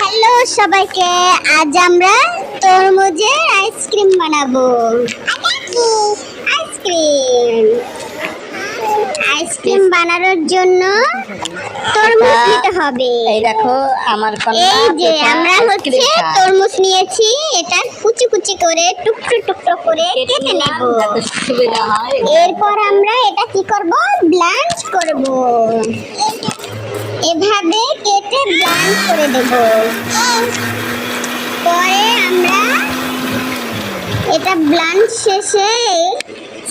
Hello সবাইকে। আজ আমরা তরমুজের আইসক্রিম বানাবো। আইসক্রিম। আইসক্রিম বানানোর জন্য তরমুজ নিতে হবে। এই দেখো আমার এই যে আমরা হচ্ছে তরমুজ নিয়েছি এটা কুচি কুচি করে টুকরো টুকরো করে কেটে নেব। এরপর আমরা এটা কি করব? ব্লাঞ্চ করব। এভাবে কেটে ব্লাঞ্চ করে দেব। পরে আমরা এটা ব্লাঞ্চ শেষে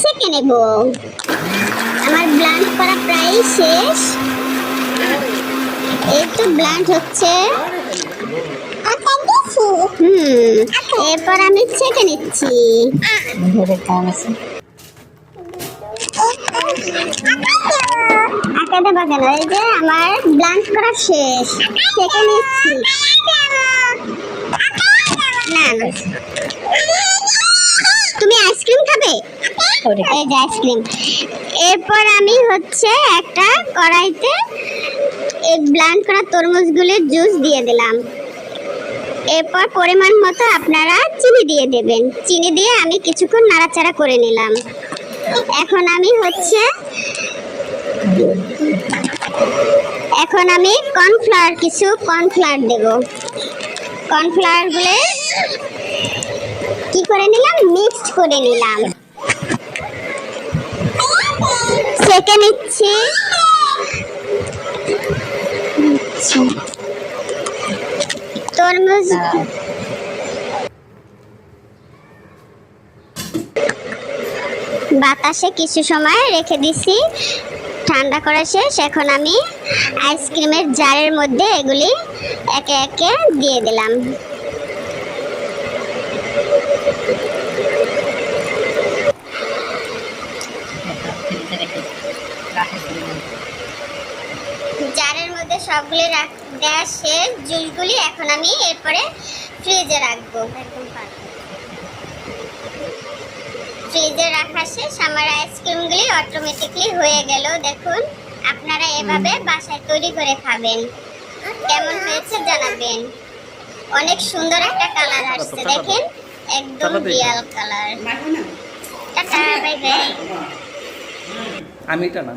সেঁকে নেব। আমার ব্লাঞ্চ করা প্রায় শেষ। এই তো ব্লাঞ্চ হচ্ছে। হুম এরপর আমি ছেঁকে নিচ্ছি। ধরে আছে পাকে না এই যে আমার ব্লাঞ্চ করা শেষ ছেঁকে নিচ্ছি। না না। তুমি আইসক্রিম খাবে? এই যে আইসক্রিম এরপর আমি হচ্ছে একটা কড়াইতে এই ব্লান্ড করা তরমুজগুলির জুস দিয়ে দিলাম। এরপর পরিমাণ মতো আপনারা চিনি দিয়ে দেবেন। চিনি দিয়ে আমি কিছুক্ষণ নাড়াচাড়া করে নিলাম। এখন আমি হচ্ছে এখন আমি কর্নফ্লাওয়ার, কিছু কর্নফ্লাওয়ার দেব। কর্নফ্লাওয়ারগুলো কি করে নিলাম? মিক্সড করে নিলাম। সেকে নিচ্ছি। তরমুজ। বাতাসে কিছু সময় রেখে দিছি। ঠান্ডা করা শেষ, এখন আমি আইসক্রিমের জারের মধ্যে এগুলি একে একে দিয়ে দিলাম। জারের মধ্যে সবগুলি দেওয়া শেষ, জুসগুলি এখন আমি এরপরে ফ্রিজে রাখব। ফ্রিজে রাখা শেষ। আমার আইসক্রিমগুলি অটোমেটিকলি হয়ে গেল দেখুন। আপনারা এভাবে বাসায় তৈরি করে খাবেন। কেমন হয়েছে জানাবেন। অনেক সুন্দর একটা কালার আসছে দেখেন? একদম real colour. Tata bye bye. আমি এটা না